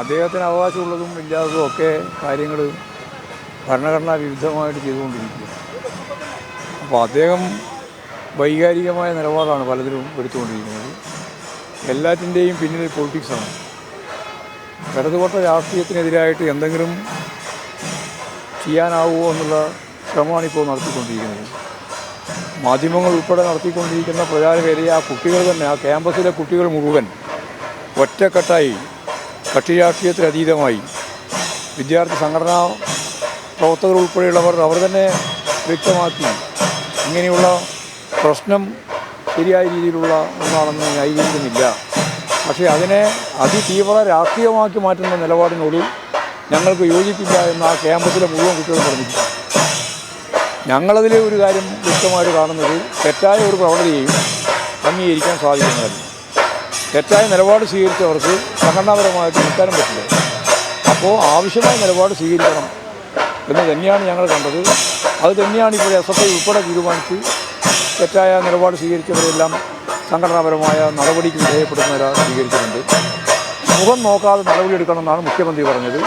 അദ്ദേഹത്തിന് അവകാശമുള്ളതും ഇല്ലാത്തതും ഒക്കെ കാര്യങ്ങൾ ഭരണഘടനാ വിരുദ്ധമായിട്ട് ചെയ്തുകൊണ്ടിരിക്കുക അപ്പോൾ അദ്ദേഹം വൈകാരികമായ നിലപാടാണ് പലതിലും എടുത്തുകൊണ്ടിരിക്കുന്നത്. എല്ലാറ്റിന്റെയും പിന്നിൽ പൊളിറ്റിക്സാണ് ഇടതുപക്ഷ രാഷ്ട്രീയത്തിനെതിരായിട്ട് എന്തെങ്കിലും ചെയ്യാനാവുമോ എന്നുള്ള ശ്രമമാണ് ഇപ്പോൾ നടത്തിക്കൊണ്ടിരിക്കുന്നത്. മാധ്യമങ്ങൾ ഉൾപ്പെടെ നടത്തിക്കൊണ്ടിരിക്കുന്ന പ്രചാരവേലയെ ആ കുട്ടികൾ തന്നെ ആ ക്യാമ്പസിലെ കുട്ടികൾ മുഴുവൻ ഒറ്റക്കെട്ടായി കക്ഷി രാഷ്ട്രീയത്തിന് അതീതമായി. വിദ്യാർത്ഥി സംഘടനാ പ്രവർത്തകർ ഉൾപ്പെടെയുള്ളവർ അവർ തന്നെ വ്യക്തമാക്കി. ഇങ്ങനെയുള്ള പ്രശ്നം ശരിയായ രീതിയിലുള്ള ഒന്നാണെന്ന് ന്യായീകരിക്കുന്നില്ല. പക്ഷേ അതിനെ അതിതീവ്ര രാഷ്ട്രീയമാക്കി മാറ്റുന്ന നിലപാടിനോട് ഞങ്ങൾക്ക് യോജിക്കില്ല എന്ന് ആ ക്യാമ്പസിലെ മുഴുവൻ കുട്ടികൾ പറഞ്ഞിട്ടുണ്ട് ഞങ്ങളതിലെ ഒരു കാര്യം വ്യക്തമായിട്ട് കാണുന്നത് തെറ്റായ ഒരു പ്രവണതയെയും അംഗീകരിക്കാൻ സാധിക്കുന്നതല്ല. തെറ്റായ നിലപാട് സ്വീകരിച്ചവർക്ക് സംഘടനാപരമായിട്ട് നിൽക്കാനും പറ്റില്ല. അപ്പോൾ ആവശ്യമായ നിലപാട് സ്വീകരിക്കണം എന്ന് തന്നെയാണ് ഞങ്ങൾ കണ്ടത്. അത് തന്നെയാണ് ഇപ്പോൾ എസ് എഫ് ഐ ഉൾപ്പെടെ തീരുമാനിച്ച് തെറ്റായ നിലപാട് സ്വീകരിച്ചവരെല്ലാം സംഘടനാപരമായ നടപടിക്ക് വിധേയപ്പെടുന്നവരാ സ്വീകരിച്ചിട്ടുണ്ട്. മുഖം നോക്കാതെ നടപടിയെടുക്കണമെന്നാണ് മുഖ്യമന്ത്രി പറഞ്ഞത്.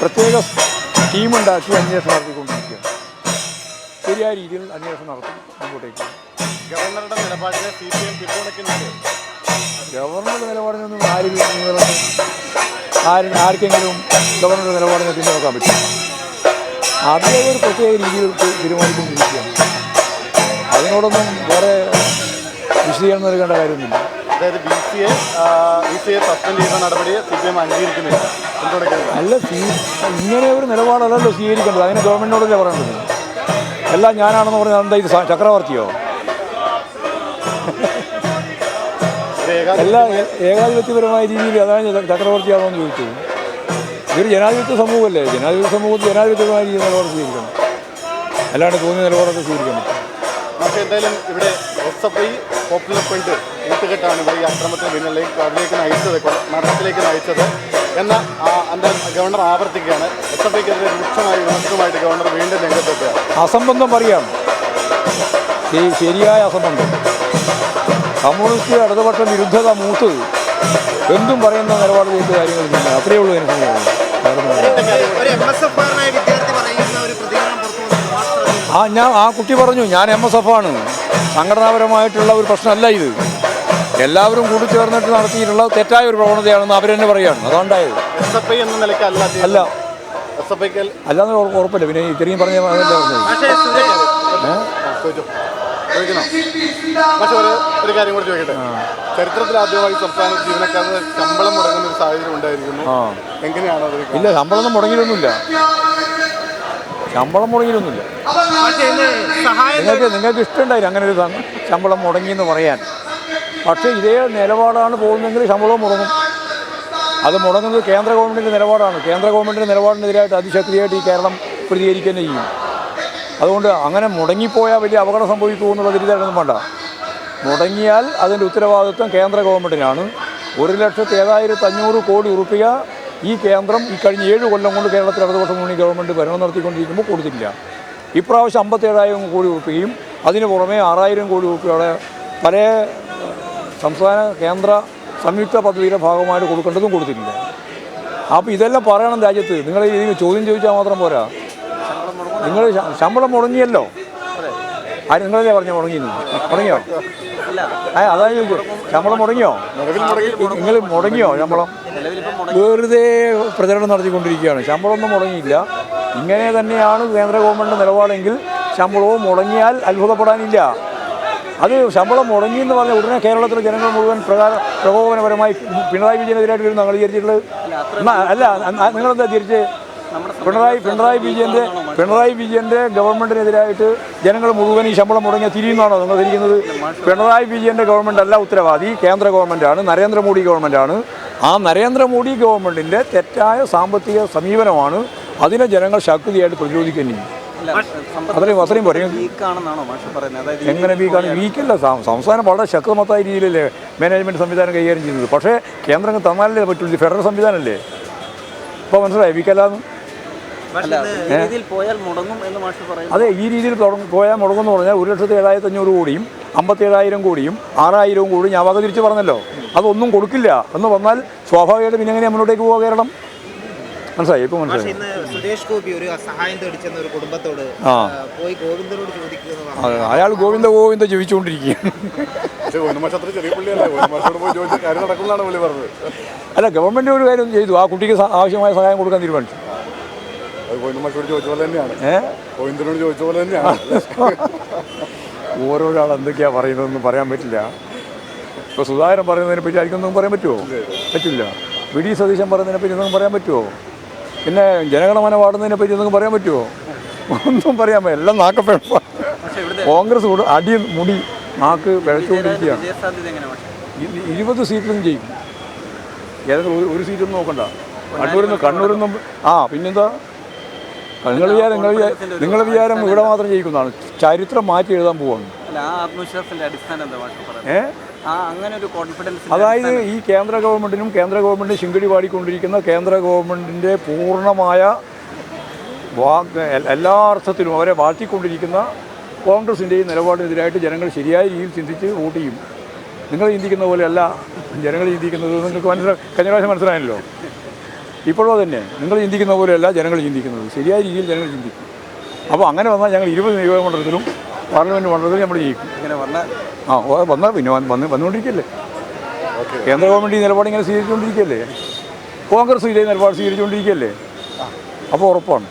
പ്രത്യേക ടീമുണ്ടാക്കി അന്വേഷണം നടത്തിക്കൊണ്ടിരിക്കുകയാണ്. ശരിയായ രീതിയിൽ അന്വേഷണം നടത്തി മുമ്പോട്ടേക്ക്. ഗവർണറുടെ നിലപാടിനെ സി പി എം പിന്തുണയ്ക്കുന്നുണ്ട്. ഗവർണറുടെ നിലപാടിനൊന്നും ആരും ആരും ആർക്കെങ്കിലും ഗവർണറുടെ നിലപാടിനെ പിന്തുണക്കാൻ പറ്റും? അതിലെ ഒരു പ്രത്യേക രീതിയിൽ തീരുമാനിക്കൊണ്ടിരിക്കുകയാണ് അതിനോടൊന്നും വേറെ വിശദീകരണം നൽകേണ്ട കാര്യമൊന്നുമില്ല. അതായത് B C A B C A suspend ചെയ്ത നടപടിയെ സി പി എം അംഗീകരിക്കുന്നില്ല. അല്ല സ്വീ ഇങ്ങനെ ഒരു നിലപാടല്ലല്ലോ സ്വീകരിക്കേണ്ടത്. അതിന് ഗവൺമെന്റിനോടല്ലേ പറയേണ്ടത് എല്ലാം ഞാനാണെന്ന് പറഞ്ഞാൽ എന്താ ഇത് ചക്രവർത്തിയോ? എല്ലാ ഏകാധിപത്യപരമായ രീതിയിൽ അതാണ് ഞാൻ ചക്രവർത്തിയാണോ എന്ന് ചോദിച്ചത് ഇതൊരു ജനാധിപത്യ സമൂഹമല്ലേ? ജനാധിപത്യ സമൂഹത്തിൽ ജനാധിപത്യപരമായ രീതിയിൽ നിലപാട് സ്വീകരിക്കണം. അല്ലാണ്ട് തോന്നിയ നിലപാടൊക്കെ സ്വീകരിക്കാൻ പറ്റും. പക്ഷേ എന്തായാലും ഇവിടെ S F I popular front കൂട്ടുകെട്ടാണ് ഇവിടെ ഈ അക്രമത്തിന് പിന്നിലേക്ക് അതിലേക്ക് നയിച്ചത് മരണത്തിലേക്ക് നയിച്ചത് എന്ന ഗവർണർ ആവർത്തിക്കുകയാണ്. എസ് എഫ് ഐക്കെതിരെ രൂക്ഷമായി വിമർശനമായിട്ട് ഗവർണർ വീണ്ടും രംഗത്തെത്തുകയാണ്. അസംബന്ധം പറയാം ശരിയായ അസംബന്ധം. കമ്മ്യൂണിസ്റ്റ് ഇടതുപക്ഷ വിരുദ്ധത മൂത്ത് എന്തും പറയുന്ന നിലപാടിലേക്ക് കാര്യങ്ങളില്ല അത്രയേ ഉള്ളൂ എനിക്ക് ആ ഞാൻ ആ കുട്ടി പറഞ്ഞു ഞാൻ എം എസ് എഫ് ആണ്. സംഘടനാപരമായിട്ടുള്ള ഒരു പ്രശ്നമല്ല ഇത്. എല്ലാവരും കൂടി ചേർന്നിട്ട് നടത്തിയിട്ടുള്ള തെറ്റായ ഒരു പ്രവണതയാണെന്ന് അവരെന്നെ പറയുകയാണ് അതുകൊണ്ടായത്. എസ് എന്ന നിലയ്ക്ക് അല്ല. അല്ലാന്ന് ഉറ- ഉറപ്പില്ല. പിന്നെ ഇത്രയും പറഞ്ഞ ചോദിക്കണോ. പക്ഷെ ഒരു ഒരു കാര്യം കൂടി ചോദിക്കട്ടെ? ചരിത്രത്തിൽ ആദ്യമായി സംസ്ഥാന ജീവനക്കാരുടെ ശമ്പളം മുടങ്ങുന്ന ഒരു സാഹചര്യം ഉണ്ടായിരിക്കുന്നു. ആ. എങ്ങനെയാണ് അത് ഇല്ല ശമ്പളമൊന്നും മുടങ്ങിയിട്ടൊന്നുമില്ല. ശമ്പളം മുടങ്ങിയിട്ടൊന്നുമില്ല. നിങ്ങൾക്ക് നിങ്ങൾക്ക് ഇഷ്ടമുണ്ടായില്ല അങ്ങനെ ഒരു ശമ്പളം മുടങ്ങി എന്ന് പറയാൻ. പക്ഷേ ഇതേ നിലപാടാണ് പോകുന്നതെങ്കിൽ ശമ്പളവും മുടങ്ങും. അത് മുടങ്ങുന്നത് കേന്ദ്ര ഗവൺമെന്റിന്റെ നിലപാടാണ്. കേന്ദ്ര ഗവൺമെന്റിന്റെ നിലപാടിനെതിരായിട്ട് അതിശക്തിയായിട്ട് ഈ കേരളം പ്രതികരിക്കുക തന്നെ ചെയ്യും. അതുകൊണ്ട് അങ്ങനെ മുടങ്ങിപ്പോയാൽ വലിയ അപകടം സംഭവിക്കുമോ എന്നുള്ള തിരിച്ചറിയൊന്നും വേണ്ട. മുടങ്ങിയാൽ അതിന്റെ ഉത്തരവാദിത്വം കേന്ദ്ര ഗവൺമെന്റിനാണ്. ഒരു ലക്ഷത്തി ഏഴായിരത്തി അഞ്ഞൂറ് കോടി ഉറുപ്പിക ഈ കേന്ദ്രം ഈ കഴിഞ്ഞ ഏഴ് കൊല്ലം കൊണ്ട് കേരളത്തിൽ ഇടതുപക്ഷ മുന്നണി ഗവൺമെന്റ് ഭരണം നടത്തിക്കൊണ്ടിരിക്കുമ്പോൾ കൊടുത്തില്ല ഇപ്രാവശ്യം അമ്പത്തേഴായിരം കോടി ഉറുപ്പികയും അതിന് പുറമെ ആറായിരം കോടി ഉറുപ്പികയുടെ പല സംസ്ഥാന കേന്ദ്ര സംയുക്ത പദ്ധതിയുടെ ഭാഗമായിട്ട് കൊടുക്കേണ്ടതും കൊടുത്തിട്ടില്ല. അപ്പോൾ ഇതെല്ലാം പറയണം രാജ്യത്ത്. നിങ്ങൾ ചോദ്യം ചോദിച്ചാൽ മാത്രം പോരാ. നിങ്ങൾ ശമ്പളം മുടങ്ങിയല്ലോ. ആ നിങ്ങളല്ലേ പറഞ്ഞ മുടങ്ങി മുടങ്ങിയോ? ആ അതാണ് ചോദിച്ചത്. ശമ്പളം മുടങ്ങിയോ? നിങ്ങൾ മുടങ്ങിയോ ശമ്പളം? വെറുതെ പ്രചരണം നടത്തിക്കൊണ്ടിരിക്കുകയാണ്. ശമ്പളമൊന്നും മുടങ്ങിയില്ല. ഇങ്ങനെ തന്നെയാണ് കേന്ദ്ര ഗവൺമെന്റ് നിലപാടെങ്കിൽ ശമ്പളവും മുടങ്ങിയാൽ അത്ഭുതപ്പെടാനില്ല. അത് ശമ്പളം മുടങ്ങി എന്ന് പറഞ്ഞ ഉടനെ കേരളത്തിലെ ജനങ്ങൾ മുഴുവൻ പ്രകാര പ്രകോപനപരമായി പിണറായി വിജയനെതിരായിട്ട് വരുന്ന നിങ്ങൾ വിചാരിച്ചിട്ടുള്ളത്. അല്ല നിങ്ങളെന്താ തിരിച്ച് പിണറായി പിണറായി വിജയന്റെ പിണറായി വിജയന്റെ ഗവൺമെന്റിനെതിരായിട്ട് ജനങ്ങൾ മുഴുവൻ ഈ ശമ്പളം മുടങ്ങിയ തിരിയുന്നതാണോ നിങ്ങൾ തിരിക്കുന്നത് പിണറായി വിജയന്റെ ഗവൺമെന്റ് അല്ല ഉത്തരവാദി കേന്ദ്ര ഗവൺമെന്റാണ് നരേന്ദ്രമോദി ഗവൺമെന്റാണ് ആ നരേന്ദ്രമോദി ഗവൺമെന്റിന്റെ തെറ്റായ സാമ്പത്തിക സമീപനമാണ് അതിനെ ജനങ്ങൾ ശക്തിയായിട്ട് പ്രതിരോധിക്കുകയും ചെയ്യും. അത്രയും അത്രയും പറയും എങ്ങനെ വീക്കാണ്? വീക്കല്ല. സംസ്ഥാനം വളരെ ശക്തമത്തായ രീതിയിലല്ലേ മാനേജ്മെന്റ് സംവിധാനം കൈകാര്യം ചെയ്യുന്നത്. പക്ഷേ കേന്ദ്രം തന്നാലല്ലേ പറ്റുള്ളൂ. ഫെഡറൽ സംവിധാനമല്ലേ? ഇപ്പോൾ മനസ്സിലായി? വീക്കല്ലാന്ന്? അല്ല ഈ രീതിയിൽ പോയാൽ മുടങ്ങും എന്ന് മാഷ് പറയുന്നു. അതെ ഈ രീതിയിൽ തുടങ്ങ- പോയാൽ മുടങ്ങുമെന്ന് പറഞ്ഞാൽ ഒരു ലക്ഷത്തി ഏഴായിരത്തി അഞ്ഞൂറ് കോടിയും അമ്പത്തേഴായിരം കോടിയും ആറായിരവും കോടിയും ഞാൻ വക തിരിച്ച് പറഞ്ഞല്ലോ. അതൊന്നും കൊടുക്കില്ല എന്ന് പറഞ്ഞാൽ സ്വാഭാവികമായിട്ടും പിന്നെ എങ്ങനെ മുന്നോട്ടേക്ക് പോവുക കേരളം? മനസ്സിലായി? ഇപ്പൊ മനസ്സിലായി? ഇന്ന് സുരേഷ് ഗോപി ഒരു സഹായം തേടിച്ചെന്ന ഒരു കുടുംബത്തോട് പോയി ഗോവിന്ദനോട് ചോദിക്കുക എന്ന് പറഞ്ഞു അത് അയാൾ ഗോവിന്ദ ഗോവിന്ദ ജീവിച്ചുകൊണ്ടിരിക്കുകയാണ്. അല്ല ഗവൺമെന്റ് ഒരു കാര്യം ചെയ്തു. ആ കുട്ടിക്ക് ആവശ്യമായ സഹായം കൊടുക്കാൻ തീരുമാനിച്ചു. അത് ഗോവിന്ദമാഷോട് ചോദിച്ച പോലെ തന്നെയാണ്. ഏഹ് ഗോവിന്ദനോട് ചോദിച്ച പോലെ തന്നെയാണ്. ഓരോരാൾ എന്തൊക്കെയാ പറയുന്നതെന്ന് പറയാൻ പറ്റില്ല. ഇപ്പോൾ സുധാകരൻ പറയുന്നതിനെ പറ്റി ആയിരിക്കും ഒന്നും പറയാൻ പറ്റുമോ പറ്റില്ല. വി ഡി സതീശൻ പറയുന്നതിനെ പറ്റി ഒന്നും പറയാൻ പറ്റുമോ പിന്നെ ജനഗണമന പാടുന്നതിനെ പറ്റി ഒന്നും പറയാൻ പറ്റുമോ ഒന്നും പറയാൻ പറ്റില്ല. എല്ലാം നാക്കപ്പെ കോൺഗ്രസ് കൂടെ അടി മുടി നാക്ക് വിളച്ചുകൊണ്ടിരിക്കുകയാണ് ഇരുപത് സീറ്റിലും ജയിക്കും. ഏതെങ്കിലും ഒരു ഒരു സീറ്റൊന്നും നോക്കണ്ട. കണ്ണൂരിൽ നിന്ന് കണ്ണൂരിൽ നിന്നും ആ പിന്നെന്താ? നിങ്ങൾ വിചാരം നിങ്ങൾ നിങ്ങൾ വിചാരം ഇവിടെ മാത്രം ജയിക്കുന്നതാണ്. ചരിത്രം മാറ്റി എഴുതാൻ പോവാണ്. അതായത് ഈ കേന്ദ്ര ഗവൺമെന്റിനും കേന്ദ്ര ഗവൺമെന്റ് ശിങ്കടി പാടിക്കൊണ്ടിരിക്കുന്ന കേന്ദ്ര ഗവൺമെന്റിന്റെ പൂർണമായ എല്ലാ അർത്ഥത്തിലും അവരെ വാഴ്ത്തിക്കൊണ്ടിരിക്കുന്ന കോൺഗ്രസിന്റെയും നിലപാടിനെതിരായിട്ട് ജനങ്ങൾ ശരിയായ രീതിയിൽ ചിന്തിച്ച് വോട്ട് ചെയ്യും. നിങ്ങൾ ചിന്തിക്കുന്ന പോലെയല്ല ജനങ്ങൾ ചിന്തിക്കുന്നത്. നിങ്ങൾക്ക് മനസ്സിലാക്കി കഴിഞ്ഞ പ്രാവശ്യം മനസ്സിലായല്ലോ. ഇപ്പോഴും തന്നെ നിങ്ങൾ ചിന്തിക്കുന്ന പോലെയല്ല ജനങ്ങൾ ചിന്തിക്കുന്നത്. ശരിയായ രീതിയിൽ ജനങ്ങൾ ചിന്തിക്കും. അപ്പോൾ അങ്ങനെ വന്നാൽ ഞങ്ങൾ ഇരുപത് നിയോജക മണ്ഡലത്തിലും പാർലമെന്റ് മണ്ഡലത്തിലും നമ്മൾ ജയിക്കും. ഇങ്ങനെ വന്നാൽ? ആ വന്നാൽ പിന്നെ വന്ന് വന്ന് വന്നുകൊണ്ടിരിക്കല്ലേ? കേന്ദ്ര ഗവൺമെന്റ് ഈ നിലപാട് ഇങ്ങനെ സ്വീകരിച്ചുകൊണ്ടിരിക്കുകയല്ലേ കോൺഗ്രസ് ഇതേ നിലപാട് സ്വീകരിച്ചുകൊണ്ടിരിക്കുകയല്ലേ അപ്പോൾ ഉറപ്പാണ്.